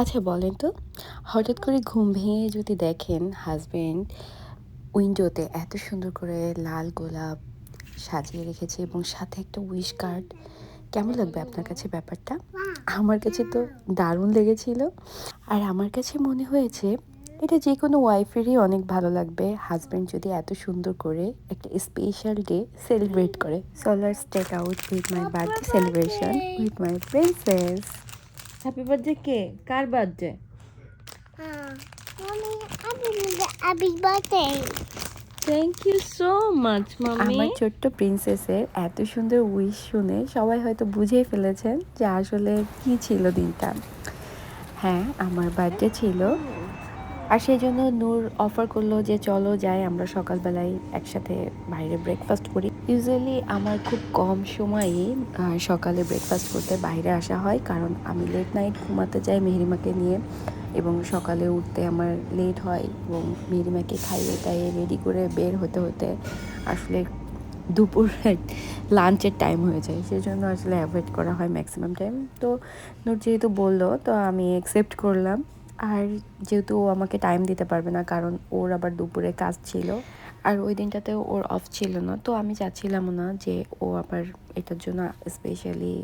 আচ্ছা বলেন তো, হঠাৎ করে ঘুম ভেঙে যদি দেখেন হাজবেন্ড উইন্ডোতে এত সুন্দর করে লাল গোলাপ সাজিয়ে রেখেছে এবং সাথে একটা উইশ কার্ড কেমন লাগবে আপনার কাছে ব্যাপারটা? আমার কাছে তো দারুণ লেগেছিল। আর আমার কাছে মনে হয়েছে, এটা যে কোনো ওয়াইফেরই অনেক ভালো লাগবে। হাজব্যান্ড যদি এত সুন্দর করে একটা স্পেশাল ডে সেলিব্রেট করে। Solar stake out with my birthday celebration with my princess happy birthday K car birthday. Thank you so much mummy আমার ছোট্ট প্রিন্সেসের এত সুন্দর উইশ শুনে সবাই হয়তো বুঝেই ফেলেছেন যে আসলে কি ছিল দিনটা। হ্যাঁ আমার বার্থডে ছিল আর সেই জন্য নূর অফার করল যে চলো যাই আমরা সকালবেলায় একসাথে বাইরে ব্রেকফাস্ট করি। ইউজুয়ালি আমার খুব কম সময়েই আহ, সকালে ব্রেকফাস্ট করতে বাইরে আসা হয়। কারণ আমি লেট নাইট ঘুমাতে যাই মেহরিমাকে নিয়ে এবং সকালে উঠতে আমার লেট হয় এবং মেহরিমাকে খাইয়ে টাইয়ে রেডি করে বের হতে হতে আসলে দুপুর লাঞ্চের টাইম হয়ে যায়। সেই জন্য আসলে অ্যাভয়েড করা হয় ম্যাক্সিমাম টাইম তো নূর যেহেতু বলল তো আমি অ্যাকসেপ্ট করলাম। আর যেহেতু ও আমাকে টাইম দিতে পারবে না, কারণ ওর আবার দুপুরে কাজ ছিল। আর ওই দিনটাতে ওর অফ ছিল না। তো আমি চাচ্ছিলাম না যে ও আবার এটার জন্য স্পেশালি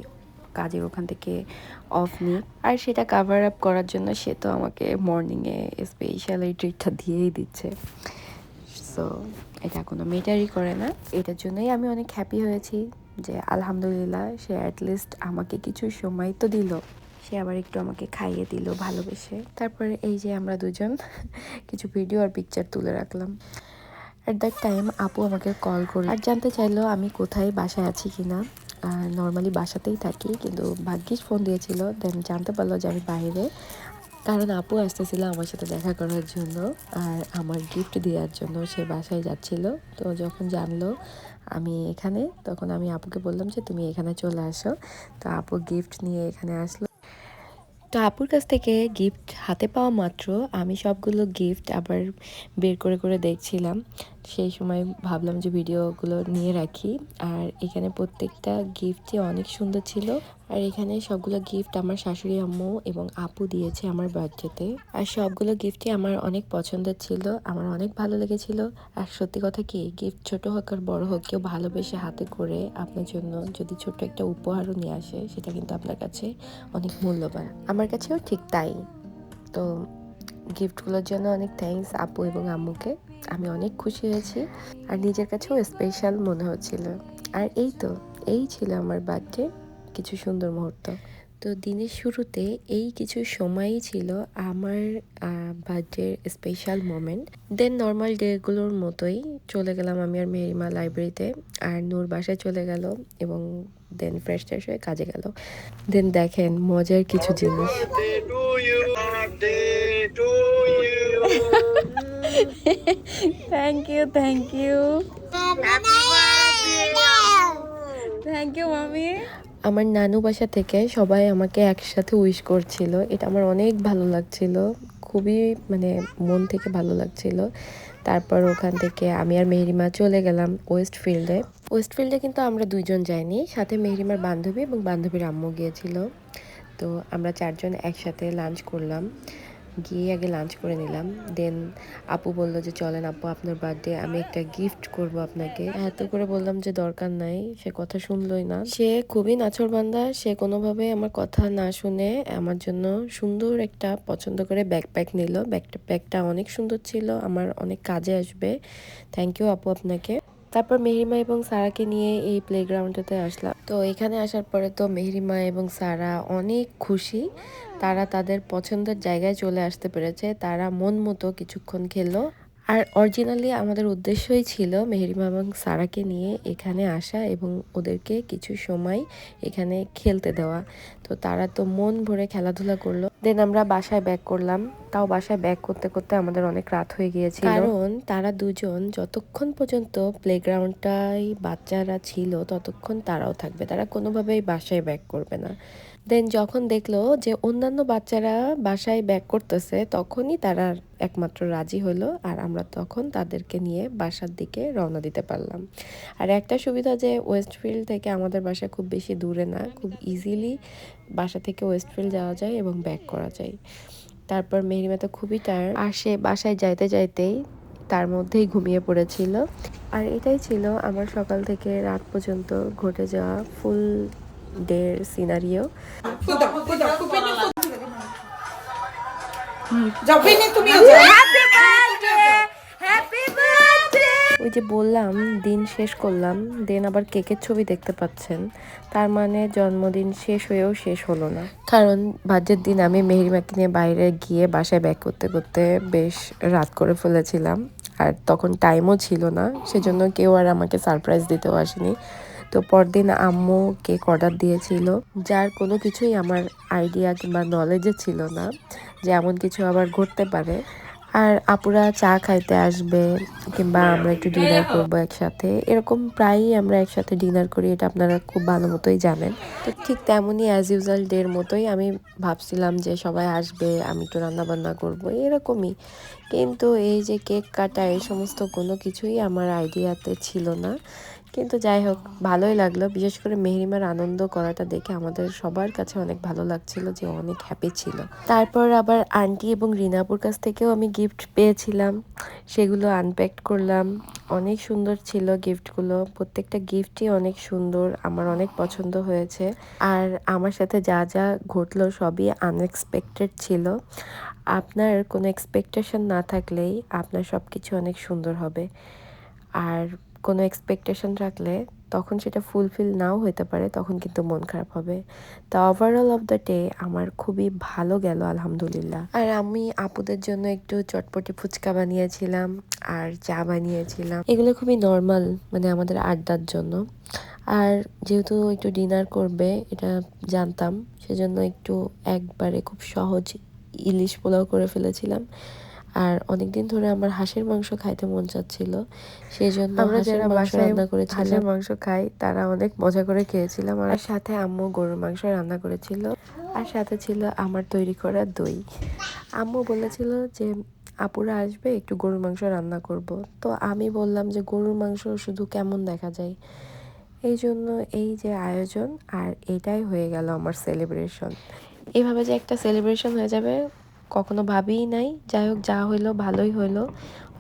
কাজের ওখান থেকে অফ নিই আর সেটা কাভার আপ করার জন্য সে তো আমাকে মর্নিংয়ে স্পেশাল এই ট্রিটটা দিয়েই দিচ্ছে। সো এটা কোনো মেটারই করে না। এটার জন্যই আমি অনেক হ্যাপি হয়েছি যে আলহামদুলিল্লাহ সে অ্যাটলিস্ট আমাকে কিছু সময় তো দিল। সে আবার একটু আমাকে খাইয়ে দিল ভালোবেসে। তারপরে এই যে আমরা দুজন, কিছু ভিডিও আর পিকচার তুলে রাখলাম। অ্যাট দ্যাট টাইম আপু আমাকে কল করল আর জানতে চাইলো আমি কোথায়, বাসায় আছি কি কিনা নর্মালি বাসাতেই থাকি, কিন্তু ভাগ্যিস ফোন দিয়েছিল দেন জানতে পারল যে আমি বাইরে। কারণ আপু আসতেছিল আমার সাথে দেখা করার জন্য আর আমার গিফট দেওয়ার জন্য সে বাসায় যাচ্ছিল। তো যখন জানলো আমি এখানে, তখন আমি আপুকে বললাম যে তুমি এখানে চলে আসো। তো আপু গিফট নিয়ে এখানে আসলো। তো আপুর কাছ থেকে গিফট হাতে পাওয়া মাত্র আমি সবগুলো গিফট আবার বের করে করে দেখছিলাম। সেই সময় ভাবলাম যে ভিডিওগুলো নিয়ে রাখি। আর এখানে প্রত্যেকটা গিফটই অনেক সুন্দর ছিল। আর এখানে সবগুলো গিফট আমার শাশুড়ি, আম্মু এবং আপু দিয়েছে আমার বার্থডেতে। আর সবগুলো গিফটই আমার অনেক পছন্দের ছিল, আমার অনেক ভালো লেগেছিল। আর সত্যি কথা কি গিফট ছোট হোক আর বড় হোক, কেউ ভালোবেসে হাতে করে আপনার জন্য যদি ছোট একটা উপহারও নিয়ে আসে, সেটা কিন্তু আপনার কাছে অনেক মূল্যবান। আমার কাছেও ঠিক তাই। তো গিফটগুলোর জন্য অনেক থ্যাঙ্কস আপু এবং আম্মুকে। আমি অনেক খুশি হয়েছি আর নিজের কাছেও স্পেশাল মনে হচ্ছিল। আর এই তো, এই ছিল আমার বার্থডে কিছু সুন্দর মুহূর্ত। তো দিনের শুরুতে এই কিছু সময়ই ছিল আমার বার্থডের স্পেশাল মোমেন্ট দেন নর্মাল ডেগুলোর মতোই চলে গেলাম আমি আর মেরিমা লাইব্রেরিতে আর নূর বাসায় চলে গেল এবং দেন ফ্রেশ ট্রেশ হয়ে কাজে গেল। দেন দেখেন মজার কিছু জিনিস। Thank you thank you thank you মামি আমার নানু বাসা থেকে সবাই আমাকে একসাথে উইশ করছিল। এটা আমার অনেক ভালো লাগছিল। খুবই মানে মন থেকে ভালো লাগছিল। তারপর ওখান থেকে আমি আর মেহরিমা চলে গেলাম ওয়েস্ট ফিল্ডে ওয়েস্ট ফিল্ডে কিন্তু আমরা দুইজন যাইনি, সাথে মেহরিমার বান্ধবী এবং বান্ধবীর আম্মু গিয়েছিল। তো আমরা চারজন একসাথে লাঞ্চ করলাম। গিয়ে আগে লাঞ্চ করে নিলাম। দেন আপু বলল যে, চলেন আপু, আপনার বার্থডে আমি একটা গিফট করব আপনাকে। এত করে বললাম যে, দরকার নাই, সে কথা শুনলোই না। সে খুবই নাছরবান্দা সে কোনোভাবে আমার কথা না শুনে আমার জন্য সুন্দর একটা পছন্দ করে ব্যাকপ্যাক নিল। ব্যাকটা ব্যাগটা অনেক সুন্দর ছিল, আমার অনেক কাজে আসবে। থ্যাংক ইউ আপু আপনাকে। তারপর মেহরিমা এবং সারাকে নিয়ে এই প্লেগ্রাউন্ডটাতে আসলাম। তো এখানে আসার পরে তো মেহরিমা এবং সারা অনেক খুশি। তারা তাদের পছন্দের জায়গায় চলে আসতে পেরেছে। তারা মন মতো কিছুক্ষণ খেললো। আর অরিজিনালি আমাদের উদ্দেশ্যই ছিল মেহরিমা এবং সারাকে নিয়ে এখানে আসা এবং ওদেরকে কিছু সময় এখানে খেলতে দেওয়া। তো তারা তো মন ভরে খেলাধুলা করল। দেন আমরা বাসায় ব্যাক করলাম। তাও বাসায় ব্যাক করতে করতে আমাদের অনেক রাত হয়ে গিয়েছিল। কারণ তারা দুজন যতক্ষণ পর্যন্ত প্লেগ্রাউন্ডটাই বাচ্চারা ছিল ততক্ষণ তারাও থাকবে। তারা কোনোভাবেই বাসায় ব্যাক করবে না। দেন যখন দেখল যে অন্যান্য বাচ্চারা বাসায় ব্যাক করতেছে, তখনই তারা একমাত্র রাজি হলো আর আমরা তখন তাদেরকে নিয়ে বাসার দিকে রওনা দিতে পারলাম। আর একটা সুবিধা যে ওয়েস্টফিল্ড থেকে আমাদের বাসা খুব বেশি দূরে না, খুব ইজিলি বাসা থেকে ওয়েস্টফিল্ড যাওয়া যায় এবং ব্যাক করা যায়। তারপর মেহরিমা তো খুবই টায়ার আর সে বাসায় যাইতে যাইতেই তার মধ্যেই ঘুমিয়ে পড়েছিল। আর এটাই ছিল আমার সকাল থেকে রাত পর্যন্ত ঘটে যাওয়া ফুল তুমিও যাও ওই যে বললাম দিন শেষ করলাম দেন আবার কেকের ছবি দেখতে পাচ্ছেন? তার মানে জন্মদিন শেষ হয়েও শেষ হলো না। কারণ বাজের দিন আমি মেহেরিমাকে নিয়ে বাইরে গিয়ে বাসায় ব্যাক করতে করতে বেশ রাত করে ফেলেছিলাম। আর তখন টাইমও ছিল না সেজন্য কেউ আর আমাকে সারপ্রাইজ দিতেও আসেনি। তো পরদিন আম্মু কেক অর্ডার দিয়েছিল। যার কোনো কিছুই আমার আইডিয়া কিংবা নলেজে ছিল না যে এমন কিছু আবার ঘটতে পারে। আর আপুরা চা খাইতে আসবে কিংবা আমরা একটু ডিনার করব একসাথে। এরকম প্রায়ই আমরা একসাথে ডিনার করি এটা আপনারা খুব ভালো মতোই জানেন। তো ঠিক তেমনই অ্যাজ ইউজুয়াল ডের মতোই আমি ভাবছিলাম যে সবাই আসবে আমি একটু রান্না বান্না করব এরকমই। কিন্তু এই যে কেক কাটা এই সমস্ত কোনো কিছুই আমার আইডিয়াতে ছিল না। কিন্তু যাই হোক, ভালোই লাগল। বিশেষ করে মেহরিমার আনন্দ করাটা দেখে আমাদের সবার কাছে অনেক ভালো লাগছিল যে অনেক হ্যাপি ছিল। তারপর আবার আন্টি এবং রিনাপুর কাছ থেকেও আমি গিফট পেয়েছিলাম। সেগুলো আনপ্যাক করলাম। অনেক সুন্দর ছিল গিফটগুলো প্রত্যেকটা গিফটই অনেক সুন্দর। আমার অনেক পছন্দ হয়েছে। আর আমার সাথে যা যা ঘটলো সবই আনএক্সপেক্টেড ছিল। আপনার কোনো এক্সপেকটেশন না থাকলেই আপনার সব কিছু অনেক সুন্দর হবে। আর কোনো এক্সপেকটেশন রাখলে তখন সেটা ফুলফিল নাও হতে পারে, তখন কিন্তু মন খারাপ হবে। তা ওভারঅল অফ দ্য ডে আমার খুবই ভালো গেল, আলহামদুলিল্লাহ। আর আমি আপুদের জন্য একটু চটপটি ফুচকা বানিয়েছিলাম আর চা বানিয়েছিলাম। এগুলো খুবই নর্মাল মানে আমাদের আড্ডার জন্য। আর যেহেতু একটু ডিনার করবে, এটা জানতাম, সেজন্য একটু একবারে খুব সহজ ইলিশ পোলাও করে ফেলেছিলাম। আর অনেকদিন ধরে আমার হাঁসের মাংস খাইতে মন চাচ্ছিল সেই জন্য আমরা যারা মাংস বাসায় রান্না করেছিলাম। হাঁসের মাংস খাই তারা অনেক মজা করে খেয়েছিলাম আর সাথে আম্মু গরুর মাংস রান্না করেছিল আর সাথে ছিল আমার তৈরি করা দই। আম্মু বলেছিল যে আপুরা আসবে একটু গরুর মাংস রান্না করব। তো আমি বললাম যে গরুর মাংস শুধু কেমন দেখা যায়? এই জন্য এই যে আয়োজন আর এটাই হয়ে গেল আমার সেলিব্রেশন এভাবে যে একটা সেলিব্রেশন হয়ে যাবে কখনো ভাবিই নাই। যাই হোক, যা হইল ভালোই হইল।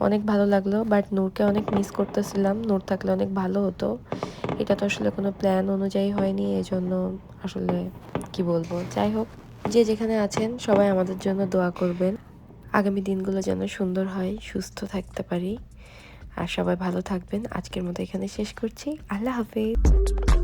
অনেক ভালো লাগল বাট নূরকে অনেক মিস করতেছিলাম। নূর থাকলে অনেক ভালো হতো। এটা তো আসলে কোনো প্ল্যান অনুযায়ী হয়নি এই জন্য আসলে কি বলব? যাই হোক, যে যেখানে আছেন, সবাই আমাদের জন্য দোয়া করবেন। আগামী দিনগুলো যেন সুন্দর হয়, সুস্থ থাকতে পারি। আর সবাই ভালো থাকবেন। আজকের মতো এখানে শেষ করছি। আল্লাহ হাফেজ।